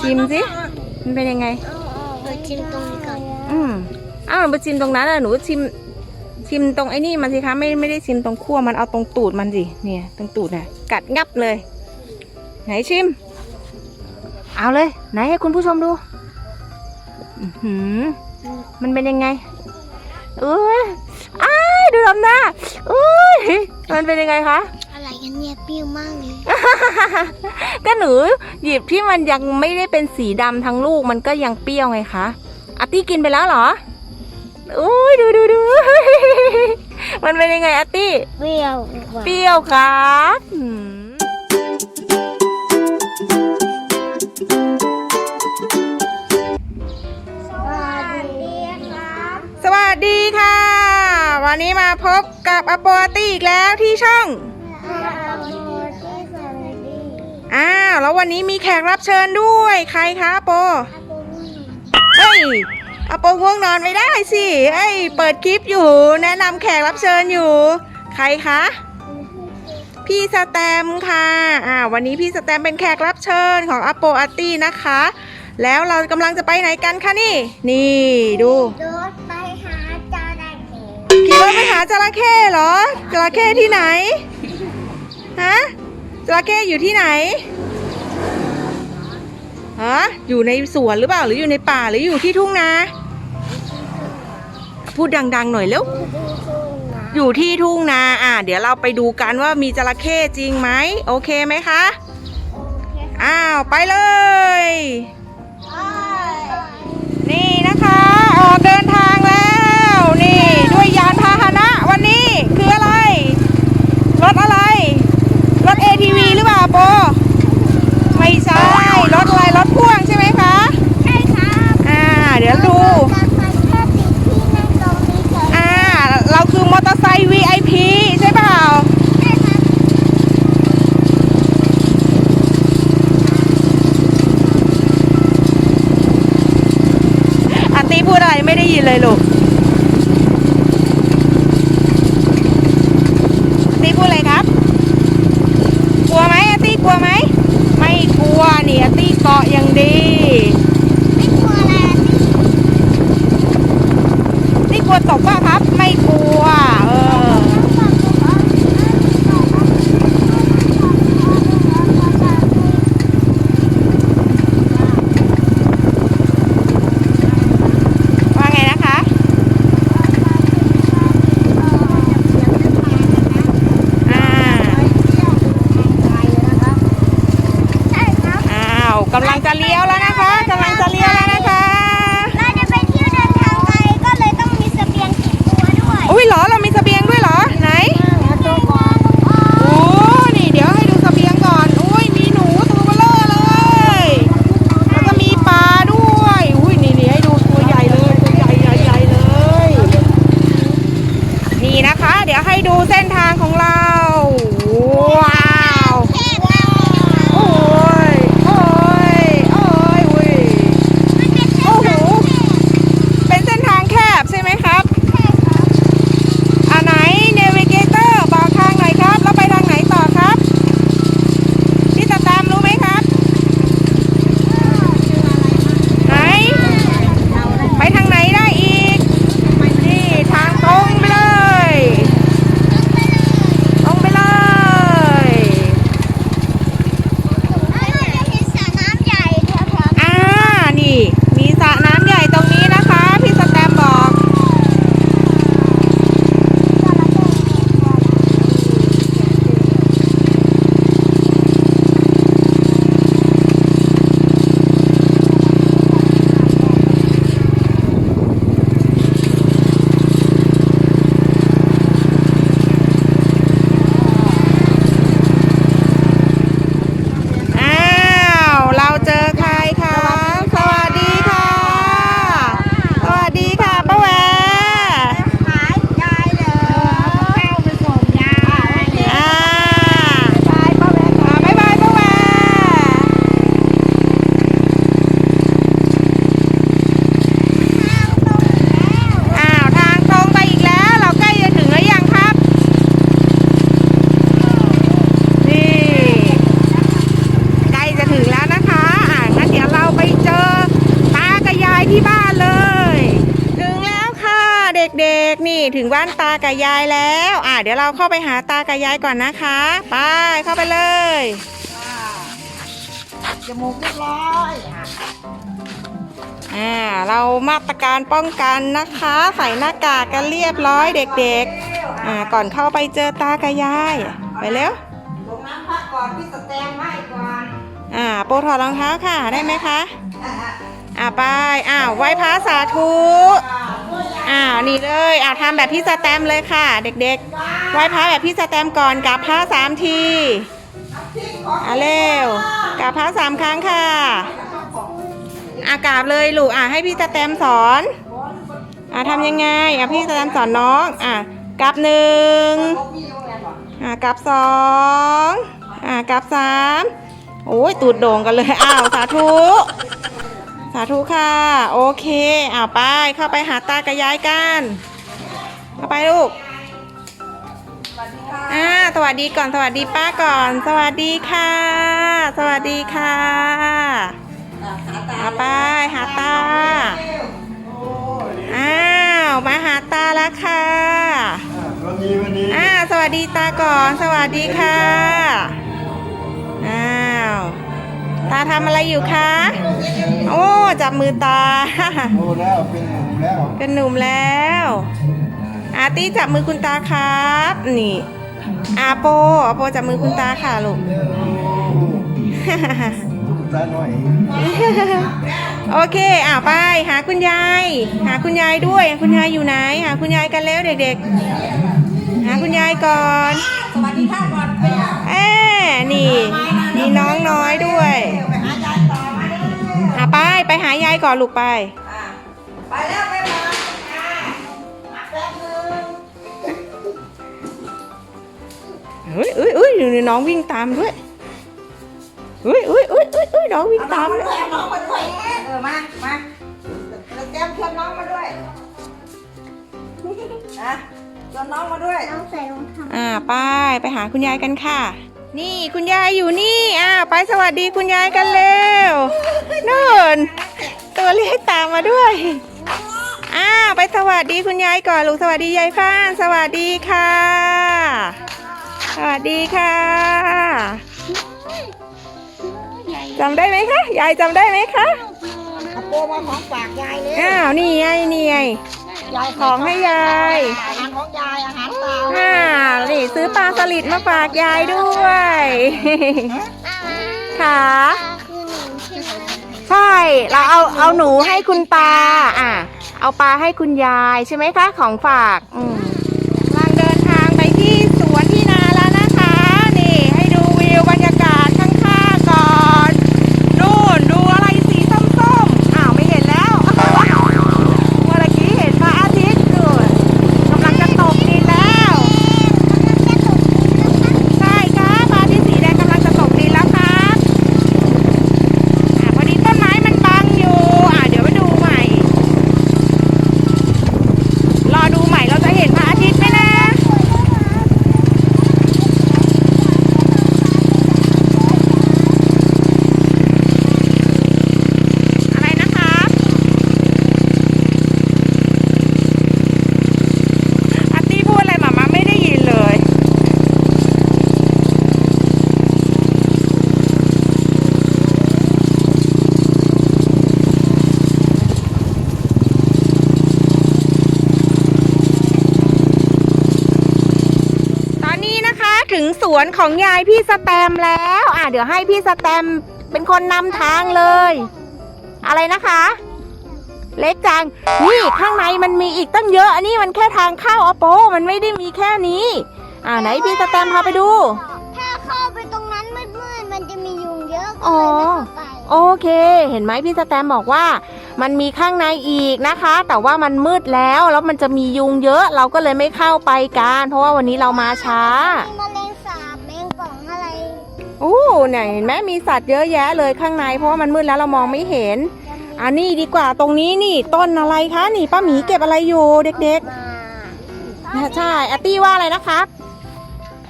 ชิมสิ มันเป็นยังไง เปิดชิมตรงนี้ก่อนอืมอ้าวหนูไปชิมตรงนั้นอะหนูชิม ชิมตรงไอ้นี่มันสิคะไม่ไม่ได้ชิมตรงขั้วมันเอาตรงตูดมันสิ เนี่ยตรงตูดน่ะ กัดงับเลย ไหนชิม เอาเลย ไหนให้คุณผู้ชมดูอือหือมันเป็นยังไงเอ้ยอ้ายดูทำหน้าอุ้ยมันเป็นยังไงคะ อะไรกันเนี่ยเปรี้ยวมากเลย ก็หนูหยิบที่มันยังไม่ได้เป็นสีดำทั้งลูกมันก็ยังเปรี้ยวไงคะอาร์ตี้กินไปแล้วเหรออุ้ยดูดูดู มันเป็นยังไงอาร์ตี้ เปรี้ยวเปรี้ยวครับอืมสวัสดีค่ะ วันนี้มาพบกับอโปอาร์ตี้อีกแล้วที่ช่อง อ้าวแล้ววันนี้มีแขกรับเชิญด้วยใครคะอาโปเฮ้ยอาโปง่วงนอนไม่ได้สิเอ้ยเปิดคลิปอยู่ แนะนำแขกรับเชิญอยู่ ใครคะ พี่สแตมป์ค่ะอ่าวันนี้พี่สแตมป์เป็นแขกรับเชิญของอาโปอาร์ตี้นะคะ แล้วเรากำลังจะไปไหนกันคะนี่ นี่ดูรถไปหาจระเข้ขี่รถไปหาจระเข้เหรอจระเข้ที่ไหนฮะ จระเข้อยู่ที่ไหนฮะอยู่ในสวนหรือเปล่าหรืออยู่ในป่าหรืออยู่ที่ทุ่งนาพูดดัง ๆ หน่อยเร็วดูทุ่งนาอยู่ที่ทุ่งนาอะเดี๋ยวเราไปดูกันว่ามีจระเข้จริงไหมโอเคไหมคะอ้าวไปเลย นี่นะคะออกเดินทางแล้ว นี่ด้วยยานพาหนะวันนี้คืออะไรรถอะไร รถ ATV หรือเปล่าโป ไม่ใช่ รถอะไร รถพ่วงใช่ไหมคะ ใช่ครับอ่า เดี๋ยวดูจะไปแค่ติดที่นั่งตรงนี้เฉยอ่า เราคือมอเตอร์ไซค์ VIP ใช่เปล่าใช่ครับอาร์ตี้พูดอะไรไม่ได้ยินเลยลูกอาร์ตี้พูดอะไรครับ กลัวไหมอาร์ตี้ก ลัวไหม ไม่กลัวนี่ยตีเกาะอย่างดีไม่กลัวอะไรตีกลัวตกป่ะครับ ไม่กลัว เออ ถึงบ้านตากับยายแล้ว อะเดี๋ยวเราเข้าไปหาตากับยายก่อนนะคะไปเข้าไปเลยจมูกเรียบร้อยอ่าเรามาตรการป้องกันนะคะ ใส่หน้ากากกันเรียบร้อยเด็กๆอ่าก่อนเข้าไปเจอตากับยายไปเร็วลงน้ำพักก่อนพี่สแตมให้ก่อนอ่าโปรถอดรองเท้าค่ะได้ไหมคะ อ่าไปอ้าวไหว้พระสาธุอ้าวนี่เลยอ้าวทำแบบพี่สแตมป์เลยค่ะ เด็กๆไหว้พระแบบพี่สแตมป์ก่อนกราบพระสามทีอ่าเร็วกราบพระสามครั้งค่ะอากราบเลยลูกอ่าให้พี่สแตมป์สอนอ่าทำยังไงอ่าพี่สแตมป์สอนน้องอ่ากราบหนึ่งอ่ากราบสองอ่ากราบสามโอ้ยตูดโด่งกันเลยอ้าวสาธุ สาธุค่ะ โอเคอ่าไปเข้าไปหาตากับยายกัน เข้าไปลูกอ่าสวัสดีก่อนสวัสดีป้าก่อน สวัสดีค่ะ สวัสดีค่ะเอาไปหาตาอ้าวมาหาตาแล้วค่ะวันนี้วันนี้อ่าสวัสดีตาก่อน สวัสดีค่ะอ้าว ตาทำอะไรอยู่คะ โอ้ จับมือตา โตแล้วเป็นหนุ่มแล้วเป็นหนุ่มแล้ว อาร์ตี้จับมือคุณตาครับ นี่ อาโปอาโปจับมือคุณตาค่ะลูก ตุ๊กตาหน่อยโอเคอ่าไป หาคุณยาย หาคุณยายด้วย คุณยายอยู่ไหน หาคุณยายกันแล้วเด็กๆ หาคุณยายก่อน สวัสดีค่ะก่อนไปอะแอบนี่ มีน้องน้อยด้วยไปหายายต่อมาเลยหาไปไปหายายก่อนลูกไป อะไปแล้วไปมาอะมาแป๊บนึงเฮ้ยเอ้ยเอ้ยเดี๋ยวน้องวิ่งตามด้วยเฮ้ยเอ้ยเอ้ยเอ้ยเอ้ยน้องวิ่งเอาน้อตางมมาด้ด้ววยยเอาน้องมาด้วยเออมามาสแตมชวนน้องมาด้วยนะชวนน้องมาด้วยน้องใส่รองเท้าอ่าไปไปหาคุณยายกันค่ะ นี่คุณยายอยู่นี่อ่าไปสวัสดีคุณยายกันเร็วนู่นตัวเล็กตามมาด้วยอ่าไปสวัสดีคุณยายก่อนลูกสวัสดียายฟ้านสวัสดีค่ะ สวัสดีค่ะจำได้ไหมคะยายจำได้ไหมคะเอาโปมาของฝากยายเลยอ้าวนี่ไงนี่ไงยายของให้ยายอาหารของยายอาหาร เปล่าอ่านี่ซื้อปลาสลิดมาฝากยายด้วย ค่ะใช่ เราเอาเอาหนูให้คุณตา อะ เอาปลาให้คุณยายใช่ไหมคะ ของฝาก อืมกำลังเดินทางไปที่สวนที่นาแล้วนะคะ นี่ ให้ดูวิวบรรยากาศข้างๆก่อน นู่นดูอะไรสีส้มๆ อ้าวไม่เห็นแล้ว เมื่อกี้เห็นพระอาทิตย์นู่นกำลังจะตกดินแล้ว ใช่ครับพระอาทิตย์สีแดงกำลังจะตกดินแล้วครับอะพอดีต้นไม้มันบังอยู่ อะเดี๋ยวไปดูใหม่ รอดูใหม่เราจะเห็นพระอาทิตย์ไหมนะ อะไรนะครับอาร์ตี้พูดอะไรหมามาไม่ได้ยินเลย ตอนนี้นะคะถึง สวนของยายพี่สแตมแล้ว อะเดี๋ยวให้พี่สแตมเป็นคนนำทางเลย อะไรนะคะ เล็กจัง นี่ข้างในมันมีอีกตั้งเยอะ อันนี้มันแค่ทางเข้าอโป มันไม่ได้มีแค่นี้ อ่าไหนพี่สแตมพาไปดู ถ้าเข้าไปตรงนั้นมืดๆมันจะมียุงเยอะอ๋อไปโอเค เห็นไหมพี่สแตมบอกว่า มันมีข้างในอีกนะคะ แต่ว่ามันมืดแล้วแล้วมันจะมียุงเยอะ เราก็เลยไม่เข้าไปกันเพราะว่าวันนี้เรามาช้า มีแมล อู้เนี่ยเห็นไหมมีสัตว์เยอะแยะเลยข้างใน เพราะว่ามันมืดแล้วเรามองไม่เห็นอันนี้ดีกว่าตรงนี้นี่ต้นอะไรคะนี่ป้าหมีเก็บอะไรอยู่เด็กๆใช่อาร์ตี้ว่าอะไรนะครับ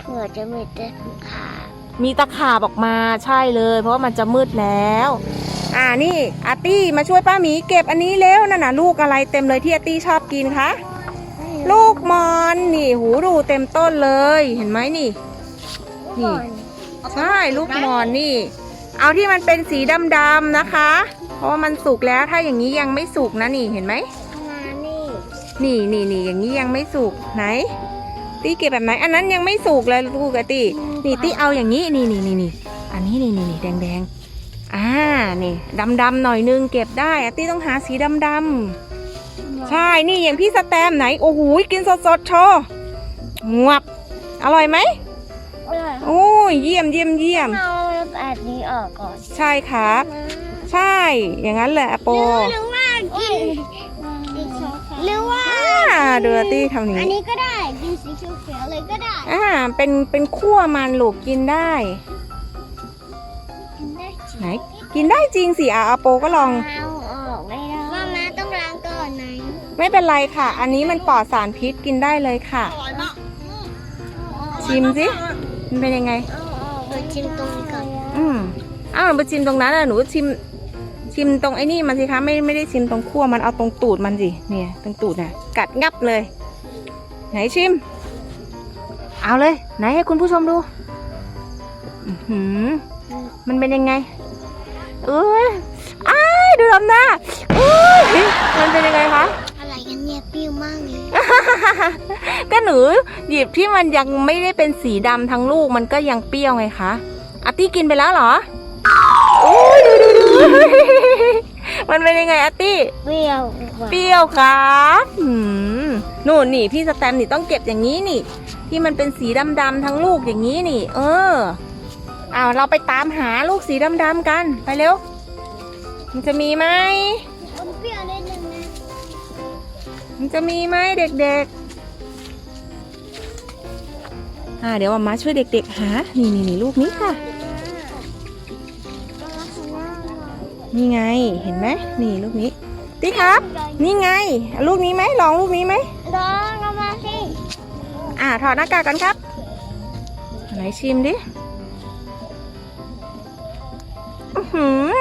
เผื่อจะมีแต่ขามีตะขาบออกมาใช่เลย เพราะว่ามันจะมืดแล้ว อ่านี่อาร์ตี้มาช่วยป้าหมีเก็บอันนี้เร็วนั่นน่ะลูกอะไรเต็มเลยที่อาร์ตี้ชอบกินคะลูกมอนนี่หูดูเต็มต้นเลยเห็นไหมนี่นี่ ใช่ลูกมอนนี่ เอาที่มันเป็นสีดำๆนะคะ เพราะว่ามันสุกแล้วถ้าอย่างนี้ยังไม่สุกนะนี่เห็นไหมมานี่นี่นี่นี่อย่างนี้ยังไม่สุกไหนตี้เก็บแบบไหนอันนั้นยังไม่สุกเลยลูกกะตี้นี่ตี้เอาอย่างนี้นี่นี่นี่นี่อันนี้นี่นี่นี่แดงแดงๆอ่านี่ดำดำๆหน่อยนึงเก็บได้อะตี้ต้องหาสีดำดำๆใช่นี่อย่างพี่สแตมไหนโอ้โหกินสดสดๆโชว์งวบอร่อยไหมอร่อยโอ้ ยเยี่ยมเยี่ยมเยี่ยมเอาแบบนี้ออกก่อนใช่ครับ ใช่อย่างนั้นแหละโปหรือว่ากินหรือว่าอ่าเดือตี้ทำอย่างอันนี้นี้ก็ได้กินสีเขียวๆเลยก็ได้อ่าเป็นเป็นขั้วมันลูกกินได้กินได้จริงไหนกินได้จริงสิอะอาโปก็ลองเอาออกไม่ได้มามาต้องล้างก่อนไหมไม่เป็นไรค่ะ อันนี้มันปลอดสารพิษกินได้เลยค่ะ ชิมสิ มันเป็นยังไง เอาออกไปชิมตรงนี้ก่อนอืมอ้าวหนูไปชิมตรงนั้นอะหนูชิม ชิมตรงไอ้นี่มันสิคะไม่ไม่ได้ชิมตรงขั้วมันเอาตรงตูดมันสิเนี่ยตรงตูดน่ะ กัดงับเลย ไหนชิม เอาเลย ไหนให้คุณผู้ชมดูอือหือมันเป็นยังไงเอ้ยอ้ายดูลำหน้าเอ้ยมันเป็นยังไงคะ วมากเลยก็หนูหยิบที่มันยังไม่ได้เป็นสีดำทั้งลูกมันก็ยังเปรี้ยวไงคะอาร์ตี้กินไปแล้วเหรอโอ้ยดูดูดูมันเป็นยังไงอาร์ตี้ เปรี้ยวกว่าเปรี้ยวครับหืมนู่นนี่พี่สแตมนี่ต้องเก็บอย่างนี้นี่ ที่มันเป็นสีดำๆทั้งลูกอย่างนี้นี่ เออเอาเราไปตามหาลูกสีดำๆกันไปเร็ว มันจะมีไหม มันจะมีไหมเด็กๆ อ่าเดี๋ยวมามาช่วยเด็กๆหา นี่นี่นี่ลูกนี้ค่ะ นี่ไงเห็นไหมนี่ลูกนี้ติ๊กครับ นี่ไงเอาลูกนี้ไหมลองลูกนี้ไหมลองเอามาสิอ่าถอดหน้ากากกันครับ ไหนชิมดิอื้อหือ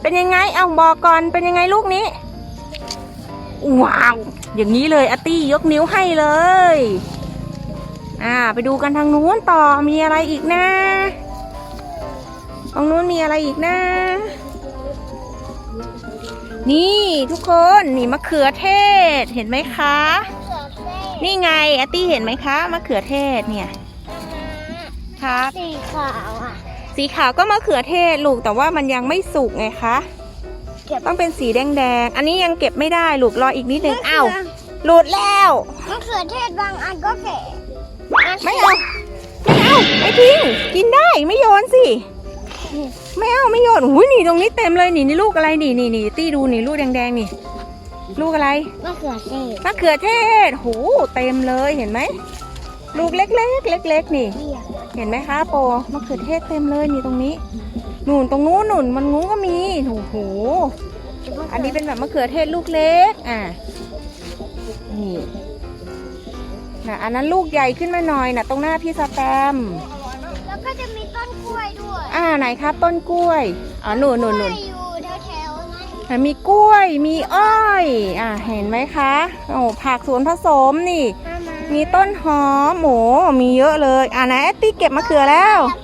เป็นยังไงเอาบอกก่อนเป็นยังไงลูกนี้ ว้าว อย่างนี้เลยอาร์ตี้ยกนิ้วให้เลย อ่า ไปดูกันทางนู้นต่อมีอะไรอีกนะตรงนู้นมีอะไรอีกนะ นี่ทุกคนนี่มะเขือเทศเห็นไหมคะ นี่ไงอาร์ตี้เห็นไหมคะมะเขือเทศเนี่ยครับสีขาวอะสีขาวก็มะเขือเทศลูกแต่ว่ามันยังไม่สุกไงคะ เก็บต้องเป็นสีแดงๆอันนี้ยังเก็บไม่ได้ลูกรออีกนิดนึงอ้าวหลุดแล้วมะเขือเทศบางอันก็แก่ไม่เอาไม่เอาไม่ทิ้งกินได้ไม่โยนสิไม่เอาไม่โยนอุ้ยนี่ตรงนี้เต็มเลยนี่นี่ลูกอะไรนี่นี่นี่ตี้ดูนี่ลูกแดงๆนี่ ลูกอะไรมะเขือเทศมะเขือเทศโหเต็มเลยเห็นไหมลูกเล็กๆเล็กๆนี่เปรี้ยวเห็นไหมคะโปมะเขือเทศเต็มเลยนี่ตรงนี้ หนุนตรงนู้นหนุนมันงูก็มีโอ้โหอันนี้เป็นแบบมะเขือเทศลูกเล็ก อะนี่นะอันนั้นลูกใหญ่ขึ้นมาหน่อยนะตรงหน้าพี่สแตมป์แล้วก็จะมีต้นกล้วยด้วย อ่าไหนครับต้นกล้วย อ๋อหนุนหนุนหนุนกล้วยอยู่แถวๆนั้นอะมีกล้วย มีอ้อย อ่าเห็นไหมคะ โอ้ผักสวนผสมนี่มามามีต้นหอมโหมีเยอะเลย อ่านะแอตตี้เก็บมะเขือแล้วสวยจังด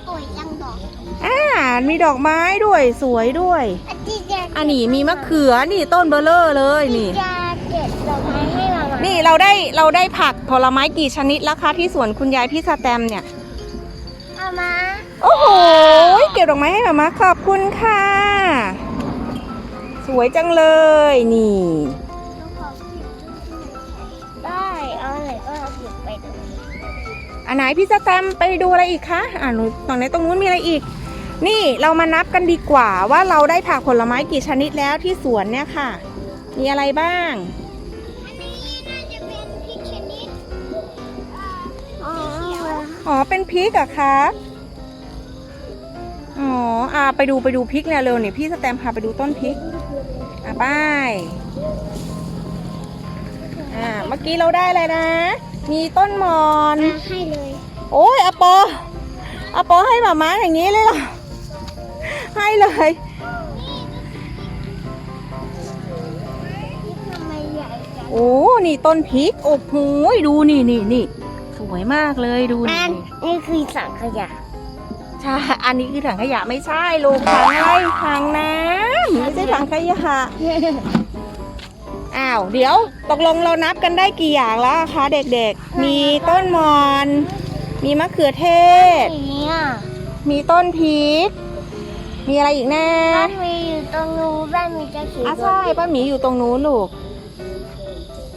อก อ่ามีดอกไม้ด้วยสวยด้วยอาทิตย์จะอันนี้มีมะเขือนี่ต้นเบลเลอร์เลยนี่จะเก็บดอกไม้ให้มามานี่เราได้เราได้ผักผลไม้กี่ชนิดแล้วคะที่สวนคุณยายพี่สแตมเนี่ยเอามาโอ้โหเก็บดอกไม้ให้หมามาขอบคุณค่ะ สวยจังเลยนี่ ได้เอาอะไรก็เอาหยิบไปดูอันไหนพี่สแตมไปดูอะไรอีกคะอ่าหนูตรงไหนตรงนู้นมีอะไรอีก นี่เรามานับกันดีกว่าว่าเราได้ผักผลไม้กี่ชนิดแล้วที่สวนเนี่ยค่ะ มีอะไรบ้างอันนี้น่าจะเป็นพริกชนิดอ๋ออ๋อ เป็นพริกเหรอะครับอ๋ออ่าไปดูไปดูพริกเนี่ยเร็วเนี่ยพี่สแตมพาไปดูต้นพริกอะไป้ายอ่าเมื่อกี้เราได้อะไรนะ มีต้นหมอนมาให้เลย โอ้ยอาปออาปอให้หมาม้าอย่างนี้เลยเหรอ ให้เลยทำไมใหญ่จังโอ้ นี่ต้นพริก โอ้โหดูนี่นี่นี่สวยมากเลยดูอันี่นนี่คือสังขยาใช่ อันนี้คือถังขยะไม่ใช่ลูกถังอะไรถังน้ำไม่ใช่ถังขยะ อ้าว เดี๋ยวตกลงเรานับกันได้กี่อย่างแล้วอะคะเด็กๆ มีต้นมอน มีมะเขือเทศนี่อะมีต้นพริก มีอะไรอีกแน่บ้านมีอยู่ตรงนู้นบ้านมีจะเขียนอะใช่ป้าหมีอยู่ตรงนู้นลูก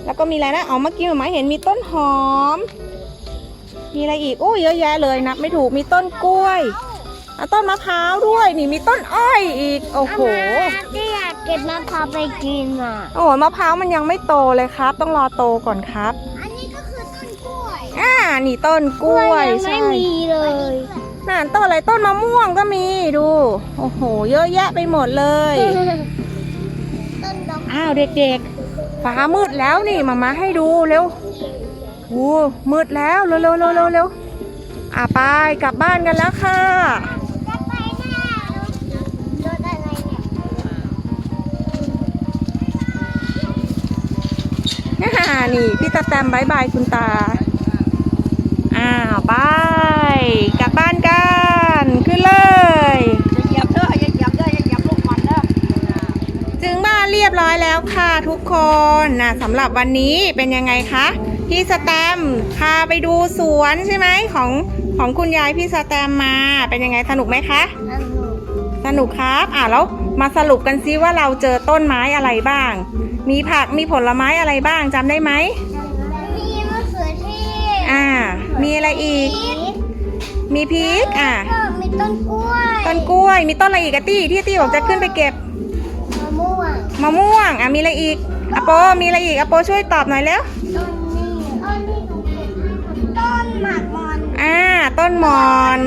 แล้วก็มีอะไรนะอ๋อเมื่อกี้หมาเห็นมีต้นหอม มีอะไรอีกโอ้เยอะแยะเลยนับไม่ถูกมีต้นกล้วยอะต้นมะพร้าวด้วย นี่มีต้นอ้อยอีก โอ้โหที่อยากเก็บมะพร้าวไปกินอะโอ้โหมะพร้าวมันยังไม่โตเลยครับ ต้องรอโตก่อนครับ อันนี้ก็คือต้นกล้วย อ่า นี่ต้นกล้วยยังใช่ไม่มีเลย น่นต้นอะไรต้นมะม่วงก็มีดู โอ้โห เยอะแยะไปหมดเลย ต้นดอกอ้าวเด็กๆ ฟ้ามืดแล้วนี่มามาให้ดูเร็วโอ้มืดแล้วเร็วเร็วเร็วเร็วเร็วอะไปกลับบ้านกันแล้วค่ะจะไปหน้ารถอะไรเนี่ยอ่านี่พี่ตาแตมบายบายคุณตา อ้าวไปกลับบ้านกันขึ้นเลย เหยียบเด้ออย่าเหยียบเด้ออย่าเหยียบลูกมันเด้อ ถึงบ้านเรียบร้อย แล้วค่ะทุกคนนะสำหรับวันนี้เป็นยังไงคะพี่สแตมป์พาไปดูสวนใช่ไหมของของคุณยายพี่สแตมป์มาเป็นยังไงสนุกไหมคะอันนู้นสนุกครับอ่าแล้วมาสรุปกันซิว่าเราเจอต้นไม้อะไรบ้าง มีผักมีผลไม้อะไรบ้างจำได้ไหมมีมะเขือเทศอ่า มีอะไรอีกพริกมีพริกอ่าก็มีต้นกล้วย ต้นกล้วยมีต้นอะไรอีกอะตี้ที่ตี้บอกจะขึ้นไปเก็บมะ ม่วงมะม่วง อะมีอะไรอีกอโปมีอะไรอีกอโปช่วยตอบหน่อยเร็วต้นนี้ต้นนี้หนูเก็บให้ค่ะต้นหมากมอนอ่า ต้นหมอน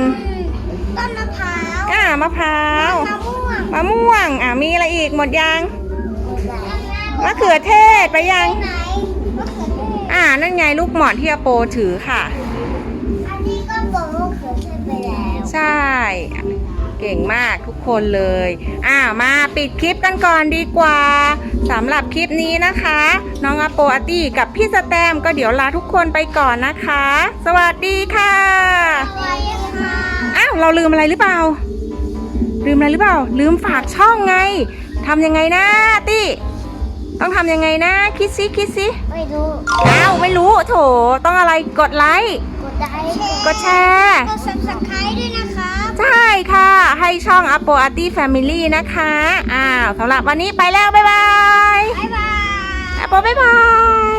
ต้นมะพร้าวอ่ามะพร้าวมะม่วงมะม่วง อ่ามีอะไรอีกหมดยังมะเขือเทศไปยังไหนมะเขือเทศอ่านั่นไงลูกหมอนที่อโปถือค่ะ อันนี้ก็บอกมะเขือเทศไปแล้ว ใช่ เก่งมากทุกคนเลยอ่ามาปิดคลิปกันก่อนดีกว่าสำหรับคลิปนี้นะคะ น้องอาโปอาตี้กับพี่สแตมก็เดี๋ยวลาทุกคนไปก่อนนะคะสวัสดีค่ะสวัสดีค่ะอ้าวเราลืมอะไรหรือเปล่า ลืมอะไรหรือเปล่า ลืมฝากช่องไงทำยังไงนะตี้ต้องทำยังไงนะ คิดซิคิดซิไม่รู้อ้าวไม่รู้โถต้องอะไรกดไลค์กดไลค์กดแชร์กด subscribe ด้วยนะคะ ใช่ค่ะให้ช่อง Apple a r t y Family นะคะอ้าวสำหรับวันนี้ไปแล้ว บ๊ายบาย บ๊ายบาย a p o บ๊ายบาย